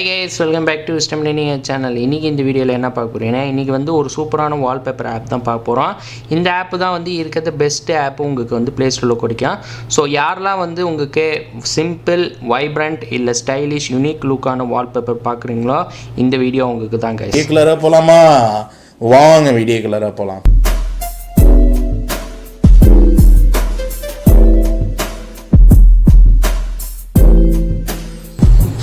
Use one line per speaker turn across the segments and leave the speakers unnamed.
Hi guys welcome back to wisdom learning channel இன்றைக்கி இந்த வீடியோவில் என்ன பார்க்க போகிறீங்கன்னா இன்றைக்கி வந்து ஒரு சூப்பரான வால்பேப்பர் ஆப் தான் பார்க்க போகிறோம் இந்த ஆப் தான் வந்து இருக்கிறது பெஸ்ட்டு ஆப் உங்களுக்கு வந்து ப்ளே ஸ்டோரில் கிடைக்கும். ஸோ யாரெல்லாம் வந்து உங்களுக்கு சிம்பிள் வைப்ரண்ட் இல்லை ஸ்டைலிஷ் யூனிக் லுக்கான வால்பேப்பர் பார்க்குறீங்களோ இந்த வீடியோ உங்களுக்கு தான் கைஸ்
வீடியோ கலராக போகலாமா வாங்க வீடியோ கலராக போகலாம்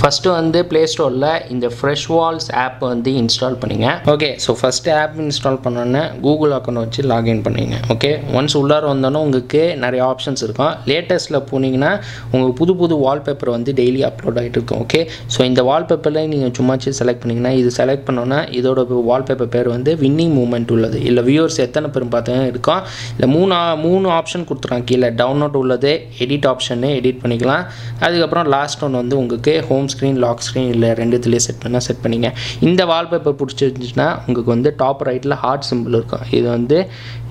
ஃபஸ்ட்டு வந்து ப்ளே ஸ்டோரில் இந்த ஃப்ரெஷ் வால்ஸ் ஆப் வந்து இன்ஸ்டால் பண்ணிங்க. Okay so first app install பண்ணோன்னே கூகுள் அக்கௌண்ட் வச்சு லாகின் பண்ணிங்க. ஓகே ஒன்ஸ் உள்ளார வந்தோன்னே உங்களுக்கு நிறைய ஆப்ஷன்ஸ் இருக்கும். லேட்டஸ்ட்டில் போனீங்கன்னா உங்களுக்கு புது புது வால்பேப்பர் வந்து டெய்லி அப்லோட் ஆகிட்டு இருக்கும். ஓகே ஸோ இந்த வால்பேப்பரில் நீங்கள் சும்மாச்சு செலக்ட் பண்ணிங்கன்னா இது செலக்ட் பண்ணோன்னா இதோட வால்பேப்பர் பேர் வந்து வின்னிங் மூமெண்ட் உள்ளது. இல்லை வியூவர்ஸ் எத்தனை பேர் பார்த்தீங்கன்னா இருக்கும். இல்லை மூணு மூணு ஆப்ஷன் கொடுத்துருக்காங்க கீழே டவுன்லோட் உள்ளது எடிட் ஆப்ஷன்னு எடிட் பண்ணிக்கலாம். அதுக்கப்புறம் லாஸ்ட் ஒன் வந்து உங்களுக்கு ஹோம் ஸ்க்ரீன் லாக் ஸ்க்ரீன் இல்லை ரெண்டுத்துலேயே செட் பண்ணால் செட் பண்ணிங்க. இந்த வால்பேப்பர் பிடிச்சிருந்துச்சுன்னா உங்களுக்கு வந்து டாப் ரைட்டில் ஹார்ட் சிம்பிள் இருக்கும். இது வந்து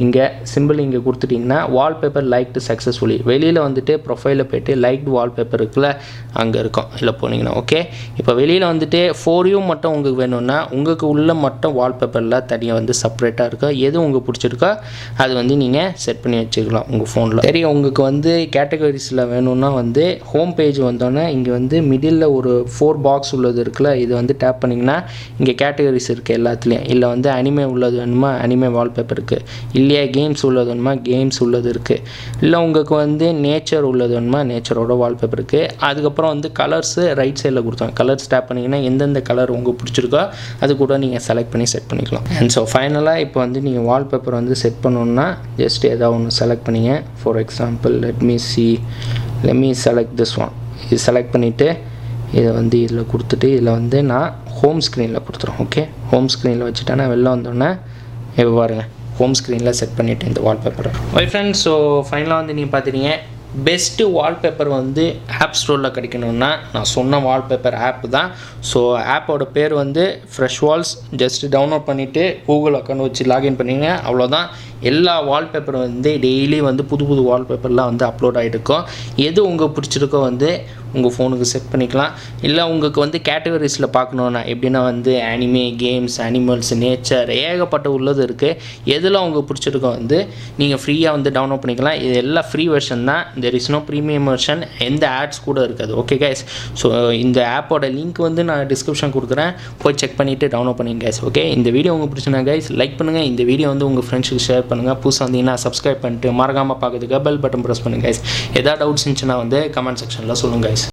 இங்கே சிம்பிள் இங்கே கொடுத்துட்டிங்கன்னா வால்பேப்பர் லைக்டு சக்ஸஸ்ஃபுல்லி வெளியில் வந்துட்டு ப்ரொஃபைலில் போயிட்டு லைக்டு வால்பேப்பர் இருக்குல்ல அங்கே இருக்கும். இல்லை போனீங்கன்னா ஓகே இப்போ வெளியில் வந்துட்டு ஃபோரியும் மட்டும் உங்களுக்கு வேணும்னா உங்களுக்கு உள்ள மட்டும் வால்பேப்பரில் தனியாக வந்து செப்பரேட்டாக இருக்கும் எது உங்களுக்கு பிடிச்சிருக்கோ அது வந்து நீங்கள் செட் பண்ணி வச்சுக்கலாம் உங்கள் ஃபோனில் சரி உங்களுக்கு வந்து கேட்டகரிஸில் வேணும்னா வந்து ஹோம் பேஜ் வந்தோன்னே இங்கே வந்து மிடில் ஒரு ஃபோர் பாக்ஸ் உள்ளது இருக்குல்ல இது வந்து டேப் பண்ணிங்கன்னா இங்கே கேட்டகரிஸ் இருக்குது எல்லாத்துலேயும். இல்லை வந்து அனிமே உள்ளது வேணுமா? அனிமே வால்பேப்பர் இருக்குது இல்லையா கேம்ஸ் உள்ளது வேணுமா? கேம்ஸ் உள்ளது இருக்குது இல்லை உங்களுக்கு வந்து நேச்சர் உள்ளது வேணுமா? நேச்சரோட வால்பேப்பர் இருக்குது அதுக்கப்புறம் வந்து கலர்ஸு ரைட் சைடில் கொடுத்தாங்க கலர்ஸ் டேப் பண்ணிங்கன்னா எந்தெந்த கலர் உங்களுக்கு பிடிச்சிருக்கோ அது கூட நீங்கள் செலக்ட் பண்ணி செட் பண்ணிக்கலாம். அண்ட் ஸோ ஃபைனலாக இப்போ வந்து நீங்கள் வால்பேப்பர் வந்து செட் பண்ணணுன்னா ஜஸ்ட் ஏதாவது ஒன்று செலக்ட் பண்ணிங்க. For example let me see let me select this one இது செலக்ட் பண்ணிவிட்டு இதை வந்து இதில் கொடுத்துட்டு இதில் வந்து நான் ஹோம் ஸ்க்ரீனில் கொடுத்துருவேன் ஓகே ஹோம் ஸ்க்ரீனில் வச்சுட்டேன்னா வெளில வந்தோடனே இப்போ பாருங்கள் ஹோம் ஸ்க்ரீனில் செட் பண்ணிவிட்டு இந்த வால்பேப்பரை ஒய் ஃப்ரெண்ட்ஸ் ஸோ ஃபைனலாக வந்து நீங்கள் பார்த்துட்டீங்க. பெஸ்ட்டு வால்பேப்பர் வந்து ஆப் ஸ்டோரில் கிடைக்கணும்னா நான் சொன்ன வால்பேப்பர் ஆப் தான். ஸோ ஆப்போட பேர் வந்து ஃப்ரெஷ் வால்ஸ் ஜஸ்ட் டவுன்லோட் பண்ணிவிட்டு கூகுள் அக்கௌண்ட் வச்சு லாகின் பண்ணிங்க அவ்வளோதான் எல்லா வால்பேப்பரும் வந்து டெய்லி வந்து புது புது வால்பேப்பர்லாம் வந்து அப்லோட் ஆகிட்டு இருக்கும். எது உங்களுக்கு பிடிச்சிருக்கோ வந்து உங்கள் ஃபோனுக்கு செட் பண்ணிக்கலாம். இல்லை உங்களுக்கு வந்து கேட்டகரிஸில் பார்க்கணுன்னா எப்படின்னா வந்து அனிமே கேம்ஸ் அனிமல்ஸ் நேச்சர் ஏகப்பட்ட உள்ளது இருக்குது எதில் உங்களுக்கு பிடிச்சிருக்கோ வந்து நீங்கள் ஃப்ரீயாக வந்து டவுன்லோட் பண்ணிக்கலாம். இது எல்லாம் ஃப்ரீ வெர்ஷன் தான். There is no premium version எந்த ஆட்ஸ் கூட இருக்காது. ஓகே கைஸ் ஸோ இந்த ஆப்போட லிங்க் வந்து நான் டிஸ்கிரிப்ஷன் கொடுக்குறேன். போய் செக் பண்ணிவிட்டு டவுன்லோட் பண்ணிங்க கைஸ் ஓகே இந்த வீடியோ உங்களுக்கு பிடிச்சினா கைஸ் லைக் பண்ணுங்கள் இந்த வீடியோ வந்து உங்கள் ஃப்ரெண்ட்ஸுக்கு ஷேர் பண்ணுங்கள் புதுசாக வந்தீங்கன்னா சப்ஸ்கிரைப் பண்ணிட்டு மறக்காமல் பார்க்குறதுக்கு பெல் பட்டன் ப்ரெஸ் பண்ணுங்கள் கைஸ் எதாவது டவுட்ஸ் இருந்துச்சுன்னா வந்து கமெண்ட் செக்ஷனில் சொல்லுங்கள் கைஸ்